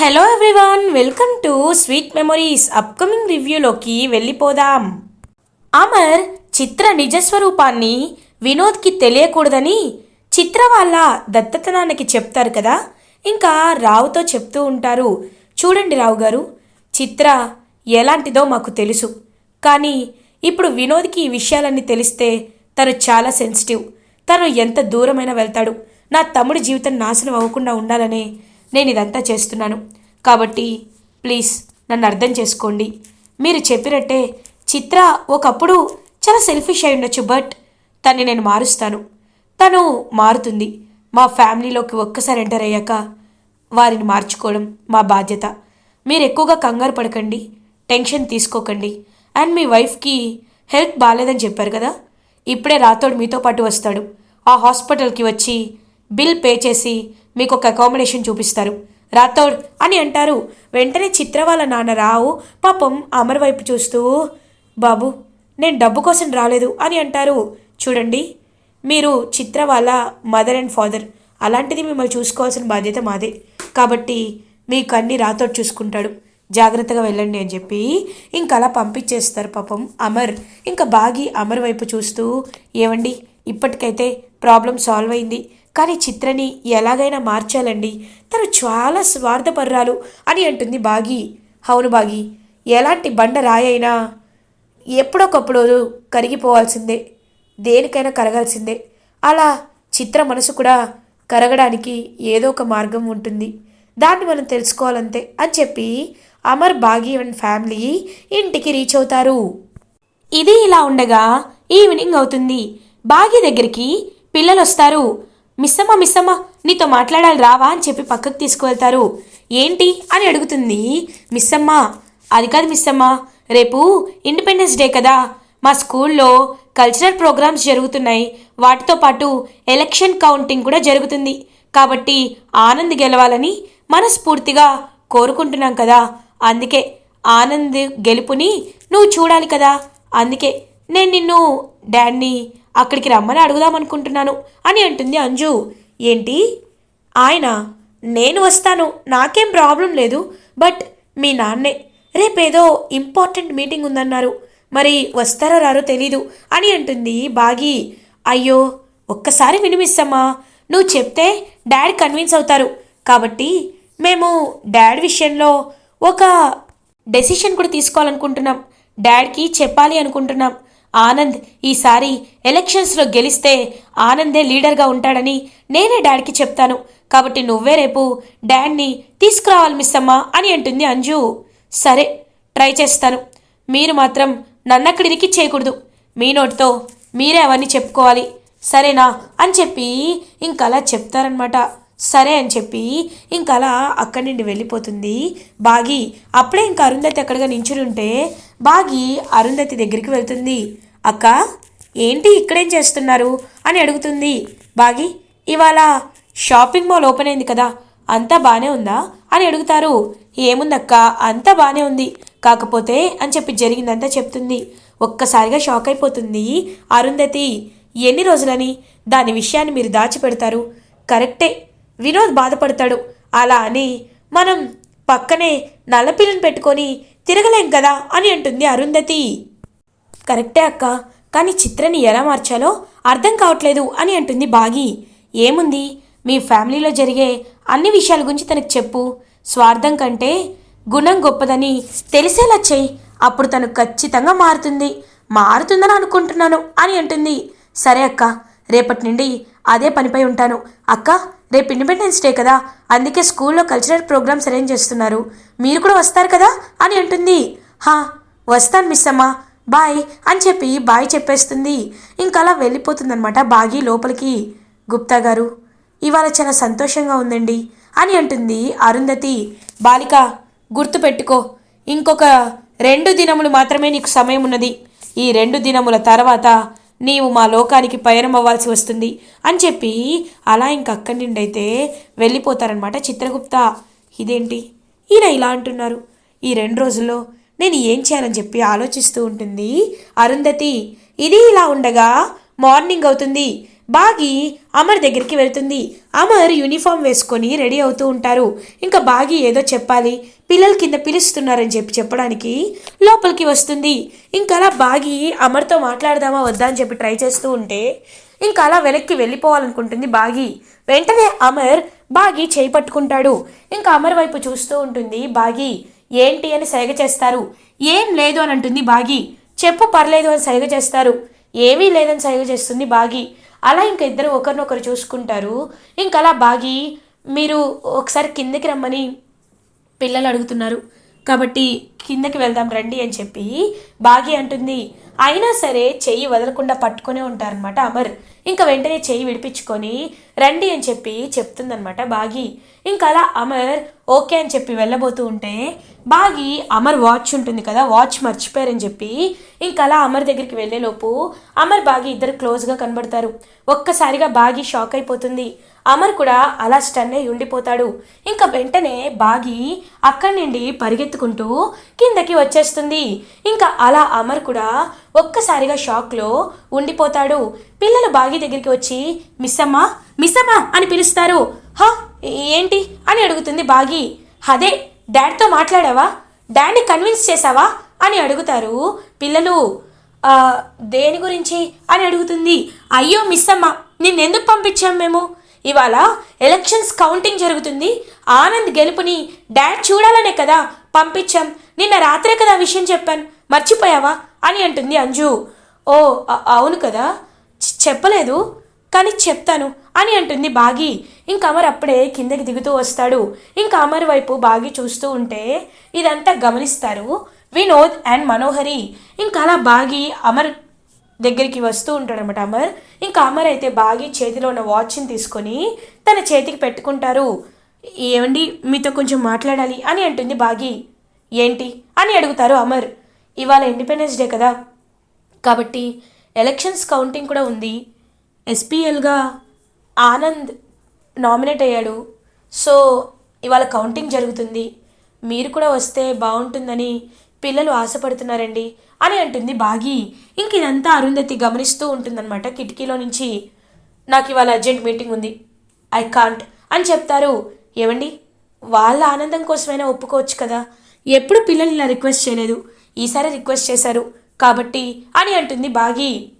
Hello everyone welcome to sweet memories upcoming రివ్యూలోకి వెళ్ళిపోదాం. అమర్ చిత్ర నిజస్వరూపాన్ని వినోద్కి తెలియకూడదని చిత్ర వాళ్ళ దత్తతనానికి చెప్తారు కదా? ఇంకా రావుతో చెప్తూ ఉంటారు. చూడండి రావు గారు చిత్ర ఎలాంటిదో మాకు తెలుసు. కానీ ఇప్పుడు వినోద్కి ఈ విషయాలన్నీ తెలిస్తే తను చాలా సెన్సిటివ్ తను ఎంత దూరమైనా వెళ్తాడు. నా తమ్ముడి జీవితం నాశనం అవ్వకుండా ఉండాలనే నేను ఇదంతా చేస్తున్నాను. కాబట్టి ప్లీజ్ నన్ను అర్థం చేసుకోండి. మీరు చెప్పినట్టే చిత్ర ఒకప్పుడు చాలా సెల్ఫిష్ అయి ఉండొచ్చు బట్ తన్ని నేను మారుస్తాను. తను మారుతుంది. మా ఫ్యామిలీలోకి ఒక్కసారి ఎంటర్ అయ్యాక వారిని మార్చుకోవడం మా బాధ్యత. మీరు ఎక్కువగా కంగారు పడకండి టెన్షన్ తీసుకోకండి. అండ్ మీ వైఫ్కి హెల్త్ బాగాలేదని చెప్పారు కదా? ఇప్పుడే రాతోడు మీతో పాటు వస్తాడు. ఆ హాస్పిటల్కి వచ్చి బిల్ పే చేసి మీకు ఒక అకామిడేషన్ చూపిస్తారు. రాథోడ్ అని అంటారు. వెంటనే చిత్ర వాళ్ళ నాన్న రావు పాపం అమర్ వైపు చూస్తూ బాబు నేను డబ్బు కోసం రాలేదు అని అంటారు. చూడండి మీరు చిత్ర వాళ్ళ మదర్ అండ్ ఫాదర్ అలాంటిది మిమ్మల్ని చూసుకోవాల్సిన బాధ్యత మాదే. కాబట్టి మీకు అన్ని రాథోడ్ చూసుకుంటాడు. జాగ్రత్తగా వెళ్ళండి అని చెప్పి ఇంకా అలా పంపించేస్తారు పాపం అమర్. ఇంకా బాగి అమర్ వైపు చూస్తూ ఏమండి ఇప్పటికైతే ప్రాబ్లం సాల్వ్ అయింది. కానీ చిత్రని ఎలాగైనా మార్చాలండి. తను చాలా స్వార్థపర్రాలు అని అంటుంది బాగి. అవును బాగి ఎలాంటి బండ రాయైనా ఎప్పుడొకప్పుడు కరిగిపోవాల్సిందే దేనికైనా కరగాల్సిందే. అలా చిత్ర మనసు కూడా కరగడానికి ఏదో ఒక మార్గం ఉంటుంది. దాన్ని మనం తెలుసుకోవాలంతే అని చెప్పి అమర్ బాగి అండ్ ఫ్యామిలీ ఇంటికి రీచ్ అవుతారు. ఇది ఇలా ఉండగా ఈవినింగ్ అవుతుంది. బాగి దగ్గరికి పిల్లలు వస్తారు మిస్సమ్మ మిస్సమ్మ నీతో మాట్లాడాలి రావా అని చెప్పి పక్కకు తీసుకువెళ్తారు. ఏంటి అని అడుగుతుంది మిస్సమ్మ. అది కాదు మిస్సమ్మ. రేపు ఇండిపెండెన్స్ డే కదా. మా స్కూల్లో కల్చరల్ ప్రోగ్రామ్స్ జరుగుతున్నాయి. వాటితో పాటు ఎలక్షన్ కౌంటింగ్ కూడా జరుగుతుంది. కాబట్టి ఆనంద్ గెలవాలని మనస్ఫూర్తిగా కోరుకుంటున్నాం కదా. అందుకే ఆనంద్ గెలుపుని నువ్వు చూడాలి కదా. అందుకే నేను నిన్ను డాడ్ని అక్కడికి రమ్మని అడుగుదాం అనుకుంటున్నాను అని అంటుంది అంజు. ఏంటి? ఆయన నేను వస్తాను నాకేం ప్రాబ్లం లేదు బట్ మీ నాన్నే. రేపేదో ఇంపార్టెంట్ మీటింగ్ ఉందన్నారు. మరి వస్తారో రారో తెలీదు అని అంటుంది బాగి. అయ్యో ఒక్కసారి వినిమిస్తమ్మా నువ్వు చెప్తే డాడ్ కన్విన్స్ అవుతారు. కాబట్టి మేము డాడ్ విషయంలో ఒక డెసిషన్ కూడా తీసుకోవాలనుకుంటున్నాం. డాడ్కి చెప్పాలి అనుకుంటున్నాం. ఆనంద్ ఈసారి ఎలక్షన్స్లో గెలిస్తే ఆనందే లీడర్గా ఉంటాడని నేనే డాడ్కి చెప్తాను. కాబట్టి నువ్వే రేపు డాడ్ని తీసుకురావాలి మిస్ అమ్మా అని అంటుంది అంజు. సరే ట్రై చేస్తాను. మీరు మాత్రం నన్నక్కడికి చేయకూడదు. మీ నోటితో మీరే అవన్నీ చెప్పుకోవాలి. సరేనా అని చెప్పి ఇంకలా చెప్తారనమాట సరే అని చెప్పి ఇంకలా అక్కడి నుండి వెళ్ళిపోతుంది. బాగి అప్పుడే ఇంకా అరుంధతి అక్కడగా నించుని ఉంటే బాగి అరుంధతి దగ్గరికి వెళ్తుంది. అక్క ఏంటి ఇక్కడేం చేస్తున్నారు? అని అడుగుతుంది. బాగి ఇవాళ షాపింగ్ మాల్ ఓపెన్ అయింది కదా అంతా బాగానే ఉందా? అని అడుగుతారు. ఏముందక్క అంతా బాగానే ఉంది. కాకపోతే అని చెప్పి జరిగిందంతా చెప్తుంది. ఒక్కసారిగా షాక్ అయిపోతుంది అరుంధతి. ఎన్ని రోజులని దాని విషయాన్ని మీరు దాచిపెడతారు? కరెక్టే వినోద్ బాధపడతాడు. అలా అని మనం పక్కనే నల్లపిల్లని పెట్టుకొని తిరగలేం కదా అని అంటుంది అరుంధతి. కరెక్టే అక్క. కానీ చిత్రని ఎలా మార్చాలో అర్థం కావట్లేదు అని అంటుంది బాగి. ఏముంది? మీ ఫ్యామిలీలో జరిగే అన్ని విషయాల గురించి తనకు చెప్పు. స్వార్థం కంటే గుణం గొప్పదని తెలిసేలా చెయ్యి. అప్పుడు తను ఖచ్చితంగా మారుతుంది. మారుతుందని అనుకుంటున్నాను అని అంటుంది. సరే అక్క రేపటి నుండి అదే పనిపై ఉంటాను. అక్క రేపు ఇండిపెండెన్స్ డే కదా. అందుకే స్కూల్లో కల్చరల్ ప్రోగ్రామ్స్ అరేంజ్ చేస్తున్నారు. మీరు కూడా వస్తారు కదా అని అంటుంది. హా వస్తాను మిస్ అమ్మ. బాయ్ అని చెప్పి బాయ్ చెప్పేస్తుంది. ఇంకలా అలా వెళ్ళిపోతుందనమాట బాగి లోపలికి. గుప్తా గారు ఇవాళ చాలా సంతోషంగా ఉందండి అని అంటుంది అరుంధతి. బాలిక గుర్తుపెట్టుకో ఇంకొక రెండు దినములు మాత్రమే నీకు సమయం ఉన్నది. ఈ రెండు దినముల తర్వాత నీవు మా లోకానికి పయనం అవ్వాల్సి వస్తుంది అని చెప్పి అలా ఇంక అక్కడి నుండి అయితే వెళ్ళిపోతారనమాట చిత్రగుప్త. ఇదేంటి? ఈయన ఇలా అంటున్నారు. ఈ రెండు రోజుల్లో నేను ఏం చేయాలని చెప్పి ఆలోచిస్తూ ఉంటుంది. అరుంధతి ఇది ఇలా ఉండగా మార్నింగ్ అవుతుంది. బాగి అమర్ దగ్గరికి వెళ్తుంది. అమర్ యూనిఫామ్ వేసుకొని రెడీ అవుతూ ఉంటారు. ఇంకా బాగి ఏదో చెప్పాలి. పిల్లల కింద పిలుస్తున్నారని చెప్పి చెప్పడానికి లోపలికి వస్తుంది. ఇంకా అలా బాగి అమర్తో మాట్లాడదామా వద్దా అని చెప్పి ట్రై చేస్తూ ఉంటే ఇంకా అలా వెనక్కి వెళ్ళిపోవాలనుకుంటుంది బాగి. వెంటనే అమర్ బాగి చేయి పట్టుకుంటాడు. ఇంకా అమర్ వైపు చూస్తూ ఉంటుంది బాగి. ఏంటి అని సైగ చేస్తారు. ఏం లేదు అని అంటుంది బాగి. చెప్పు పర్లేదు అని సైగ చేస్తారు. ఏమీ లేదని సైగ చేస్తుంది బాగి. అలా ఇంక ఇద్దరు ఒకరినొకరు చూసుకుంటారు. ఇంకా అలా బాగి మీరు ఒకసారి కిందకి రమ్మని పిల్లలు అడుగుతున్నారు. కాబట్టి కిందకి వెళ్దాం రండి అని చెప్పి బాగి అంటుంది. అయినా సరే చెయ్యి వదలకుండా పట్టుకునే ఉంటారనమాట అమర్. ఇంకా వెంటనే చెయ్యి విడిపించుకొని రండి అని చెప్పి చెప్తుందనమాట బాగి. ఇంకా అలా అమర్ ఓకే అని చెప్పి వెళ్ళబోతూ ఉంటే బాగి అమర్ వాచ్ ఉంటుంది కదా వాచ్ మర్చిపోయారని చెప్పి ఇంకా అలా అమర్ దగ్గరికి వెళ్ళేలోపు అమర్ బాగి ఇద్దరు క్లోజ్గా కనబడతారు. ఒక్కసారిగా బాగి షాక్ అయిపోతుంది. అమర్ కూడా అలా స్టన్ అయి ఉండిపోతాడు. ఇంకా వెంటనే బాగి అక్కడి నుండి పరిగెత్తుకుంటూ కిందకి వచ్చేస్తుంది. ఇంకా అలా అమర్ కూడా ఒక్కసారిగా షాక్లో ఉండిపోతాడు. పిల్లలు బాగి దగ్గరికి వచ్చి మిస్సమ్మా మిస్సమ్మా అని పిలుస్తారు. హా ఏంటి? అని అడుగుతుంది బాగి. అదే డాడ్తో మాట్లాడావా? డాడ్ని కన్విన్స్ చేసావా అని అడుగుతారు పిల్లలు. దేని గురించి? అని అడుగుతుంది. అయ్యో మిస్ అమ్మ నిన్నెందుకు పంపించాం మేము? ఇవాళ ఎలక్షన్స్ కౌంటింగ్ జరుగుతుంది. ఆనంద్ గెలుపుని డాడ్ చూడాలనే కదా పంపించాం. నిన్న రాత్రే కదా విషయం చెప్పాను. మర్చిపోయావా? అని అంటుంది అంజు. ఓ అవును కదా? చెప్పలేదు. కానీ చెప్తాను అని అంటుంది బాగి. ఇంకా అమర్ అప్పుడే కిందకి దిగుతూ వస్తాడు. ఇంకా అమర్ వైపు బాగి చూస్తూ ఉంటే ఇదంతా గమనిస్తారు వినోద్ అండ్ మనోహరి. ఇంకా అలా బాగి అమర్ దగ్గరికి వస్తూ ఉంటాడనమాట అమర్. ఇంకా అమర్ అయితే బాగి చేతిలో ఉన్న వాచ్ని తీసుకొని తన చేతికి పెట్టుకుంటారు. ఏమండి మీతో కొంచెం మాట్లాడాలి అని అంటుంది బాగి. ఏంటి? అని అడుగుతారు అమర్. ఇవాళ ఇండిపెండెన్స్ డే కదా. కాబట్టి ఎలక్షన్స్ కౌంటింగ్ కూడా ఉంది. ఎస్పీఎల్గా ఆనంద్ నామినేట్ అయ్యాడు. సో ఇవాళ కౌంటింగ్ జరుగుతుంది. మీరు కూడా వస్తే బాగుంటుందని పిల్లలు ఆశపడుతున్నారండి అని అంటుంది బాగి. ఇంక ఇదంతా అరుంధతి గమనిస్తూ ఉంటుందన్నమాట కిటికీలో నుంచి. నాకు ఇవాళ అర్జెంట్ మీటింగ్ ఉంది. ఐ కాంట్ అని చెప్తారు. ఏమండి? వాళ్ళ ఆనందం కోసమైనా ఒప్పుకోవచ్చు కదా? ఎప్పుడు పిల్లలు ఇలా రిక్వెస్ట్ చేయలేదు. ఈసారి రిక్వెస్ట్ చేశారు. కాబట్టి అని అంటుంది బాగి.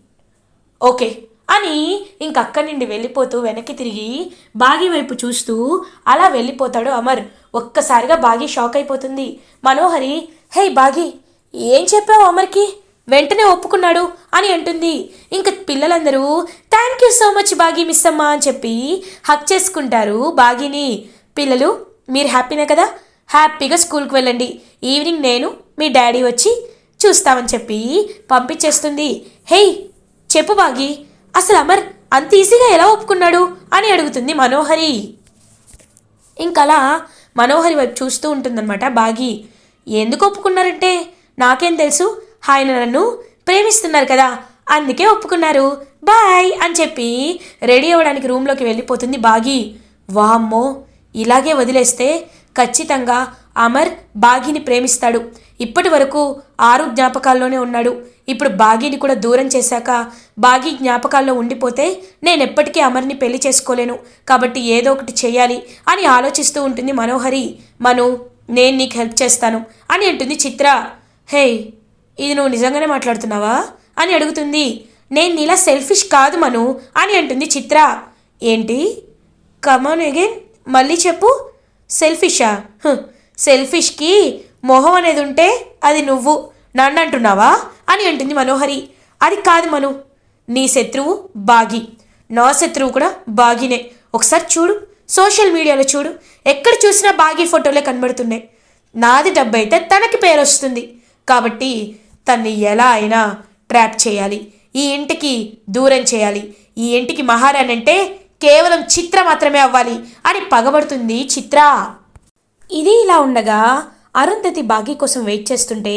ఓకే. అని ఇంకక్కడి నుండి వెళ్ళిపోతూ వెనక్కి తిరిగి బాగి వైపు చూస్తూ అలా వెళ్ళిపోతాడు అమర్. ఒక్కసారిగా బాగి షాక్ అయిపోతుంది. మనోహరి హే బాగి ఏం చెప్పావు అమర్కి? వెంటనే ఒప్పుకున్నాడు అని అంటుంది. ఇంక పిల్లలందరూ thank you so much Bagi miss అమ్మ అని చెప్పి హక్ చేసుకుంటారు బాగిని. పిల్లలు మీరు హ్యాపీనే కదా? హ్యాపీగా స్కూల్కి వెళ్ళండి. ఈవినింగ్ నేను మీ డాడీ వచ్చి చూస్తామని చెప్పి పంపించేస్తుంది. హేయ్ చెప్పు బాగి. అసలు అమర్ అంత ఈజీగా ఎలా ఒప్పుకున్నాడు అని అడుగుతుంది మనోహరి. ఇంకలా మనోహరి వైపు చూస్తూ ఉంటుందన్నమాట బాగి. ఎందుకు ఒప్పుకున్నారంటే? నాకేం తెలుసు? ఆయన నన్ను ప్రేమిస్తున్నారు కదా అందుకే ఒప్పుకున్నారు. బాయ్ అని చెప్పి రెడీ అవ్వడానికి రూమ్లోకి వెళ్ళిపోతుంది బాగి. వామ్మో ఇలాగే వదిలేస్తే ఖచ్చితంగా అమర్ బాగిని ప్రేమిస్తాడు. ఇప్పటి వరకు ఆరు జ్ఞాపకాల్లోనే ఉన్నాడు. ఇప్పుడు బాగీని కూడా దూరం చేశాక బాగీ జ్ఞాపకాల్లో ఉండిపోతే నేను ఎప్పటికీ అమర్ని పెళ్ళి చేసుకోలేను. కాబట్టి ఏదో ఒకటి చేయాలి అని ఆలోచిస్తూ ఉంటుంది మనోహరి. మను నేను నీకు హెల్ప్ చేస్తాను అని అంటుంది చిత్ర. హే ఇది నువ్వు నిజంగానే మాట్లాడుతున్నావా? అని అడుగుతుంది. నేను నీలా సెల్ఫిష్ కాదు మను అని అంటుంది చిత్ర. ఏంటి? కమాన్ అగైన్ మళ్ళీ చెప్పు. సెల్ఫిషా సెల్ఫిష్కి మొహం అనేది ఉంటే అది నువ్వు. నన్ను అంటున్నావా? అని అంటుంది మనోహరి. అది కాదు మను నీ శత్రువు బాగి నా శత్రువు కూడా బాగినే ఒకసారి చూడు సోషల్ మీడియాలో చూడు ఎక్కడ చూసినా బాగి ఫోటోలే కనబడుతున్నాయి. నాది డబ్బు అయితే తనకి పేరు వస్తుంది. కాబట్టి తన్ని ఎలా అయినా ట్రాప్ చేయాలి. ఈ ఇంటికి దూరం చేయాలి. ఈ ఇంటికి మహారాణి అంటే కేవలం చిత్ర మాత్రమే అవ్వాలి అని పగబడుతుంది చిత్ర. ఇది ఇలా ఉండగా అరుంధతి బాగి కోసం వెయిట్ చేస్తుంటే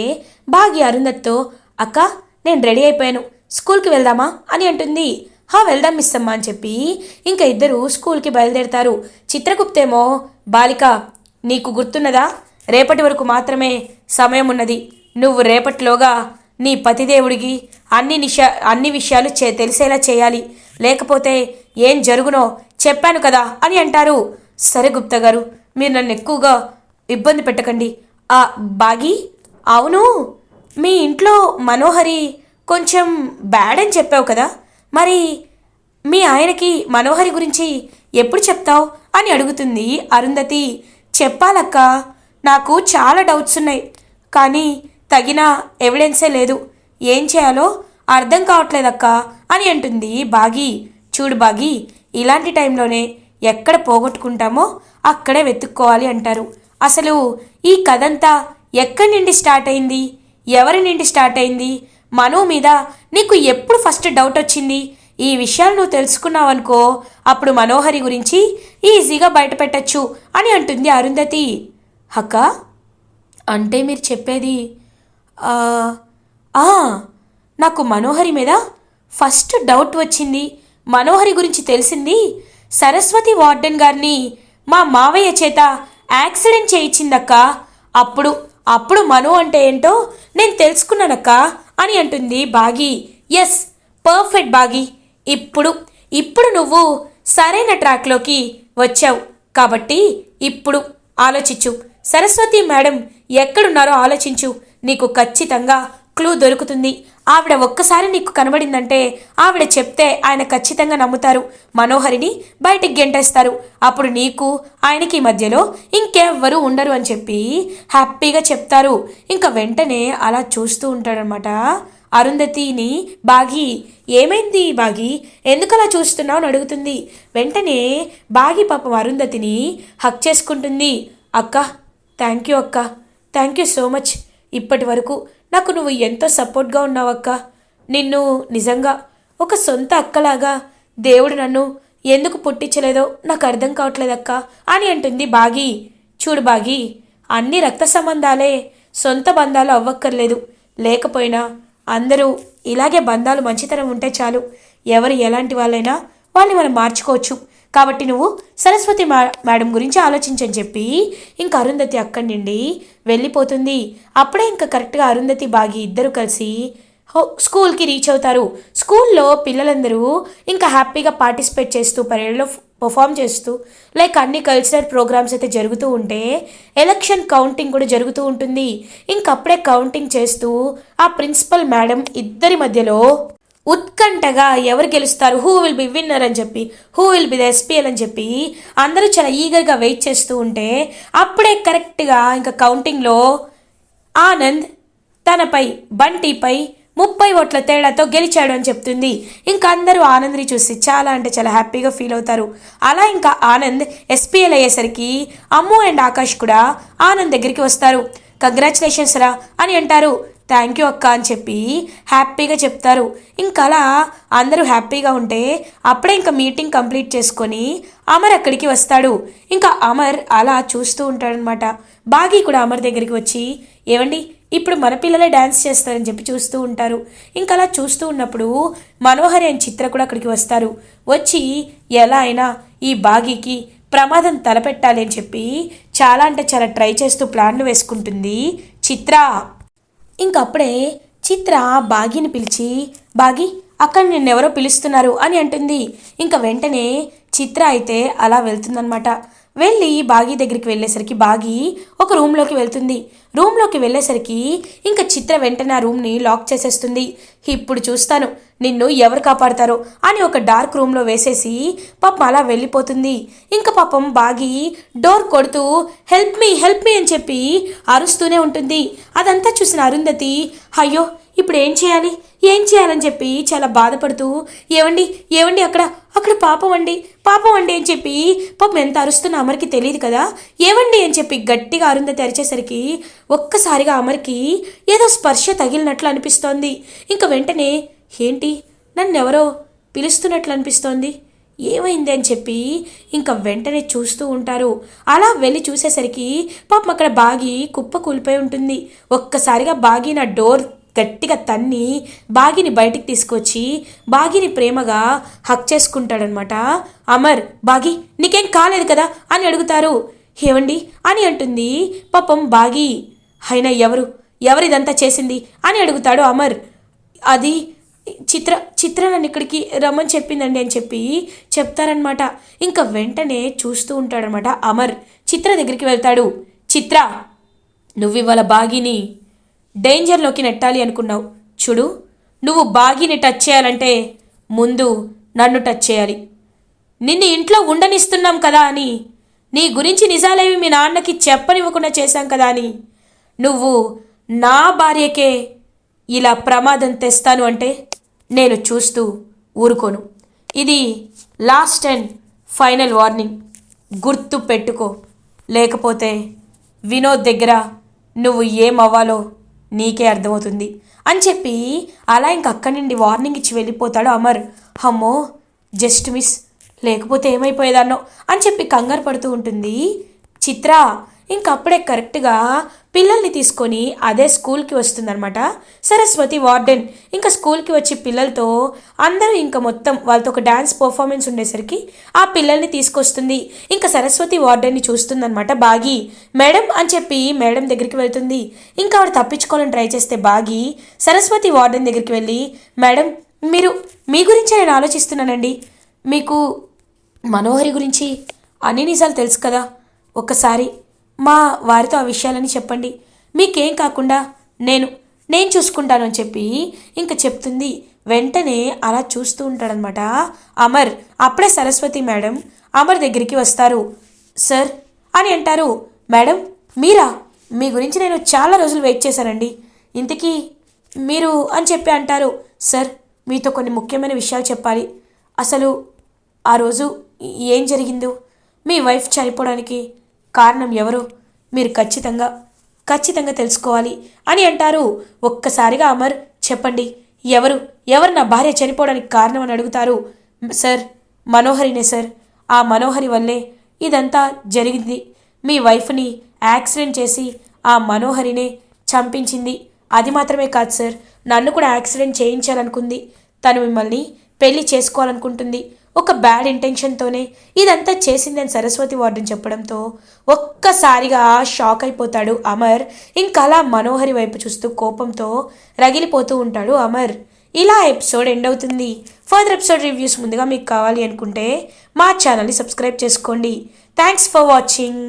బాగి అరుంధతితో అక్క నేను రెడీ అయిపోయాను. స్కూల్కి వెళ్దామా? అని అంటుంది. హా వెళ్దాం మిస్ అని చెప్పి ఇంకా ఇద్దరు స్కూల్కి బయలుదేరతారు. చిత్రగుప్తేమో బాలిక నీకు గుర్తున్నదా? రేపటి వరకు మాత్రమే సమయం ఉన్నది. నువ్వు రేపటిలోగా నీ పతిదేవుడికి అన్ని నిష అన్ని విషయాలు చే తెలిసేలా చేయాలి. లేకపోతే ఏం జరుగునో చెప్పాను కదా అని అంటారు. సరే గుప్తా గారు మీరు నన్ను ఎక్కువగా ఇబ్బంది పెట్టకండి. ఆ బాగి? అవును. మీ ఇంట్లో మనోహరి కొంచెం బ్యాడ్ అని చెప్పావు కదా? మరి మీ ఆయనకి మనోహరి గురించి ఎప్పుడు చెప్తావు? అని అడుగుతుంది అరుంధతి. చెప్పాలక్క నాకు చాలా డౌట్స్ ఉన్నాయి కానీ తగిన ఎవిడెన్సే లేదు. ఏం చేయాలో అర్థం కావట్లేదక్క అని అంటుంది బాగి. చూడు బాగి ఇలాంటి టైంలోనే ఎక్కడ పోగొట్టుకుంటామో అక్కడే వెతుక్కోవాలి అంటారు. అసలు ఈ కథంతా ఎక్కడి నుండి స్టార్ట్ అయింది? ఎవరి నుండి స్టార్ట్ అయింది? మనో మీద నీకు ఎప్పుడు ఫస్ట్ డౌట్ వచ్చింది? ఈ విషయాలు నువ్వు తెలుసుకున్నావనుకో అప్పుడు మనోహరి గురించి ఈజీగా బయటపెట్టచ్చు అని అంటుంది అరుంధతి. హక్క అంటే మీరు చెప్పేది నాకు మనోహరి మీద ఫస్ట్ డౌట్ వచ్చింది. మనోహరి గురించి తెలిసింది సరస్వతి వార్డెన్ గారిని మా మావయ్య చేత యాక్సిడెంట్ చేయించిందక్క. అప్పుడు అప్పుడు మను అంటే ఏంటో నేను తెలుసుకున్నానక్క అని అంటుంది బాగి. ఎస్ పర్ఫెక్ట్ బాగి. ఇప్పుడు ఇప్పుడు నువ్వు సరైన ట్రాక్లోకి వచ్చావు కాబట్టి ఇప్పుడు ఆలోచించు. సరస్వతి మేడం ఎక్కడున్నారో ఆలోచించు. నీకు ఖచ్చితంగా క్లూ దొరుకుతుంది. ఆవిడ ఒక్కసారి నీకు కనబడిందంటే ఆవిడ చెప్తే ఆయన ఖచ్చితంగా నమ్ముతారు. మనోహరిని బయటికి గెంటేస్తారు. అప్పుడు నీకు ఆయనకి మధ్యలో ఇంకెవ్వరూ ఉండరు అని చెప్పి హ్యాపీగా చెప్తారు. ఇంకా వెంటనే అలా చూస్తూ ఉంటాడనమాట. అరుంధతిని బాగి ఏమైంది బాగి? ఎందుకు అలా చూస్తున్నావు? అని అడుగుతుంది. వెంటనే బాగి పాపం అరుంధతిని హక్ చేసుకుంటుంది. అక్క థ్యాంక్ యూ అక్క. Thank you so much. ఇప్పటి వరకు నాకు నువ్వు ఎంతో సపోర్ట్గా ఉన్నావక్క? నిన్ను నిజంగా ఒక సొంత అక్కలాగా దేవుడు నన్ను ఎందుకు పుట్టించలేదో నాకు అర్థం కావట్లేదక్క అని అంటుంది బాగి. చూడు బాగి అన్ని రక్త సంబంధాలే సొంత బంధాలు అవ్వక్కర్లేదు. లేకపోయినా అందరూ ఇలాగే బంధాలు మంచితనం ఉంటే చాలు. ఎవరు ఎలాంటి వాళ్ళైనా వాళ్ళని మనం మార్చుకోవచ్చు. కాబట్టి నువ్వు సరస్వతి మా మేడం గురించి ఆలోచించని చెప్పి ఇంకా అరుంధతి అక్కడి నుండి వెళ్ళిపోతుంది. అప్పుడే ఇంకా కరెక్ట్గా అరుంధతి బాగి ఇద్దరు కలిసి హో స్కూల్కి రీచ్ అవుతారు. స్కూల్లో పిల్లలందరూ ఇంకా హ్యాపీగా పార్టిసిపేట్ చేస్తూ పరేడ్లో పర్ఫామ్ చేస్తూ లైక్ అన్ని కల్చరల్ ప్రోగ్రామ్స్ అయితే జరుగుతూ ఉంటే ఎలక్షన్ కౌంటింగ్ కూడా జరుగుతూ ఉంటుంది. ఇంకప్పుడే కౌంటింగ్ చేస్తూ ఆ ప్రిన్సిపల్ మేడం ఇద్దరి మధ్యలో ఉత్కంఠగా ఎవరు గెలుస్తారు? హూ విల్ బి విన్నర్ అని చెప్పి who will be the SPL అని చెప్పి అందరూ చాలా ఈగర్గా వెయిట్ చేస్తూ ఉంటే అప్పుడే కరెక్ట్గా ఇంకా కౌంటింగ్లో ఆనంద్ తనపై బంటిపై ముప్పై ఓట్ల తేడాతో గెలిచాడు అని చెప్తుంది. ఇంకా అందరూ ఆనంద్ని చూసి చాలా అంటే చాలా హ్యాపీగా ఫీల్ అవుతారు. అలా ఇంకా ఆనంద్ ఎస్పీఎల్ అయ్యేసరికి అమ్ము అండ్ ఆకాష్ కూడా ఆనంద్ దగ్గరికి వస్తారు. కంగ్రాచులేషన్స్ రా అని అంటారు. థ్యాంక్ యూ అక్క అని చెప్పి హ్యాపీగా చెప్తారు. ఇంకా అలా అందరూ హ్యాపీగా ఉంటే అప్పుడే ఇంకా మీటింగ్ కంప్లీట్ చేసుకొని అమర్ అక్కడికి వస్తాడు. ఇంకా అమర్ అలా చూస్తూ ఉంటాడనమాట బాగి కూడా అమర్ దగ్గరికి వచ్చి ఏమండి ఇప్పుడు మన పిల్లలే డ్యాన్స్ చేస్తారని చెప్పి చూస్తూ ఉంటారు. ఇంకా అలా చూస్తూ ఉన్నప్పుడు మనోహరి అని చిత్ర కూడా అక్కడికి వస్తారు. వచ్చి ఎలా అయినా ఈ బాగీకి ప్రమాదం తలపెట్టాలి అని చెప్పి చాలా అంటే చాలా ట్రై చేస్తూ ప్లాన్లు వేసుకుంటుంది చిత్ర. ఇంకప్పుడే చిత్ర బాగిని పిలిచి బాగి అక్కడ నిన్నెవరో పిలుస్తున్నారు అని అంటుంది. ఇంకా వెంటనే చిత్ర అయితే అలా వెళ్తుందనమాట వెళ్ళి బాగి దగ్గరికి వెళ్ళేసరికి బాగి ఒక రూమ్లోకి వెళ్తుంది. రూమ్లోకి వెళ్ళేసరికి ఇంకా చిత్ర వెంటనే ఆ రూమ్ని లాక్ చేసేస్తుంది. ఇప్పుడు చూస్తాను. నిన్ను ఎవరు కాపాడతారో అని ఒక డార్క్ రూమ్లో వేసేసి పాపం అలా వెళ్ళిపోతుంది. ఇంకా పాపం బాగి డోర్ కొడుతూ హెల్ప్ మీ హెల్ప్ మీ అని చెప్పి అరుస్తూనే ఉంటుంది. అదంతా చూసిన అరుంధతి అయ్యో ఇప్పుడు ఏం చేయాలి? ఏం చేయాలని చెప్పి చాలా బాధపడుతూ ఏవండి ఏవండి అక్కడ? అక్కడ పాపం అండి. పాపం అండి అని చెప్పి పాపం ఎంత అరుస్తున్న అమర్కి తెలియదు కదా? ఏవండి అని చెప్పి గట్టిగా అరుంధతి అరిచేసరికి ఒక్కసారిగా అమర్కి ఏదో స్పర్శ తగిలినట్లు అనిపిస్తోంది. ఇంకా వెంటనే ఏంటి? నన్నెవరో పిలుస్తున్నట్లు అనిపిస్తోంది? ఏమైంది? అని చెప్పి ఇంకా వెంటనే చూస్తూ ఉంటారు. అలా వెళ్ళి చూసేసరికి పాపం అక్కడ బాగి కుప్ప కూలిపోయి ఉంటుంది. ఒక్కసారిగా బాగి నా డోర్ గట్టిగా తన్ని బాగిని బయటికి తీసుకొచ్చి బాగిని ప్రేమగా హక్ చేసుకుంటాడనమాట. అమర్ బాగి నీకేం కాలేదు కదా? అని అడుగుతారు. ఏవండి? అని అంటుంది. పాపం బాగి. అయినా ఎవరు? ఎవరిదంతా చేసింది? అని అడుగుతాడు అమర్. అది చిత్ర చిత్ర నన్ను ఇక్కడికి రమ్మని చెప్పిందండి అని చెప్పి చెప్తారనమాట. ఇంకా వెంటనే చూస్తూ ఉంటాడనమాట అమర్. చిత్ర దగ్గరికి వెళ్తాడు. చిత్ర నువ్వు ఇవాళ బాగిని డేంజర్లోకి నెట్టాలి అనుకున్నావు. చూడు నువ్వు బాగిని టచ్ చేయాలంటే ముందు నన్ను టచ్ చేయాలి. నిన్ను ఇంట్లో ఉండనిస్తున్నాం కదా అని నీ గురించి నిజాలేవి మీ నాన్నకి చెప్పనివ్వకుండా చేశాం కదా అని నువ్వు నా భార్యకే ఇలా ప్రమాదం తెస్తాను అంటే నేను చూస్తూ ఊరుకోను. ఇది లాస్ట్ అండ్ ఫైనల్ వార్నింగ్ గుర్తు పెట్టుకో. లేకపోతే వినోద్ దగ్గర నువ్వు ఏమవ్వాలో నీకే అర్థమవుతుంది. అని చెప్పి అలా ఇంక అక్కడి నుండి వార్నింగ్ ఇచ్చి వెళ్ళిపోతాడు అమర్. అమ్మో జస్ట్ మిస్ లేకపోతే ఏమైపోయేదాన్నో అని చెప్పి కంగారు పడుతూ ఉంటుంది చిత్ర. ఇంకప్పుడే కరెక్ట్గా పిల్లల్ని తీసుకొని అదే స్కూల్కి వస్తుందనమాట సరస్వతి వార్డెన్ ఇంకా స్కూల్కి వచ్చి పిల్లలతో అందరూ ఇంకా మొత్తం వాళ్ళతో ఒక డ్యాన్స్ పర్ఫార్మెన్స్ ఉండేసరికి ఆ పిల్లల్ని తీసుకొస్తుంది. ఇంకా సరస్వతి వార్డెన్ని చూస్తుందనమాట బాగి. మేడం అని చెప్పి మేడం దగ్గరికి వెళ్తుంది. ఇంకా ఆవిడ తప్పించుకోవాలని ట్రై చేస్తే బాగి సరస్వతి వార్డెన్ దగ్గరికి వెళ్ళి మేడం మీరు మీ గురించి నేను ఆలోచిస్తున్నానండి. మీకు మనోహరి గురించి అన్ని నిజాలు తెలుసు కదా. ఒక్కసారి మా వారితో ఆ విషయాలని చెప్పండి. మీకేం కాకుండా నేను నేను చూసుకుంటాను అని చెప్పి ఇంకా చెప్తుంది. వెంటనే అలా చూస్తూ ఉంటాడనమాట అమర్ అప్పుడే సరస్వతి మేడం అమర్ దగ్గరికి వస్తారు. సార్ అని అంటారు. మేడం మీరా? మీ గురించి నేను చాలా రోజులు వెయిట్ చేశానండి. ఇంతకీ మీరు అని చెప్పి అంటారు. సార్ మీతో కొన్ని ముఖ్యమైన విషయాలు చెప్పాలి. అసలు ఆ రోజు ఏం జరిగిందో? మీ వైఫ్ చనిపోవడానికి కారణం ఎవరు? మీరు ఖచ్చితంగా ఖచ్చితంగా తెలుసుకోవాలి అని అంటారు. ఒక్కసారిగా అమర్ చెప్పండి ఎవరు? ఎవరు నా భార్య చనిపోవడానికి కారణం అని అడుగుతారు? సార్ మనోహరినే సార్. ఆ మనోహరి వల్లే ఇదంతా జరిగింది. మీ వైఫ్ని యాక్సిడెంట్ చేసి ఆ మనోహరినే చంపించింది. అది మాత్రమే కాదు సార్ నన్ను కూడా యాక్సిడెంట్ చేయించాలనుకుంది. తను మిమ్మల్ని పెళ్ళి చేసుకోవాలనుకుంటుంది. ఒక బ్యాడ్ ఇంటెన్షన్తోనే ఇదంతా చేసిందని సరస్వతి వార్డెన్ చెప్పడంతో ఒక్కసారిగా షాక్ అయిపోతాడు అమర్. ఇంకా అలా మనోహరి వైపు చూస్తూ కోపంతో రగిలిపోతూ ఉంటాడు అమర్. ఇలా ఎపిసోడ్ ఎండ్ అవుతుంది. ఫర్దర్ ఎపిసోడ్ రివ్యూస్ ముందుగా మీకు కావాలి అనుకుంటే మా ఛానల్ని సబ్స్క్రైబ్ చేసుకోండి. Thanks for watching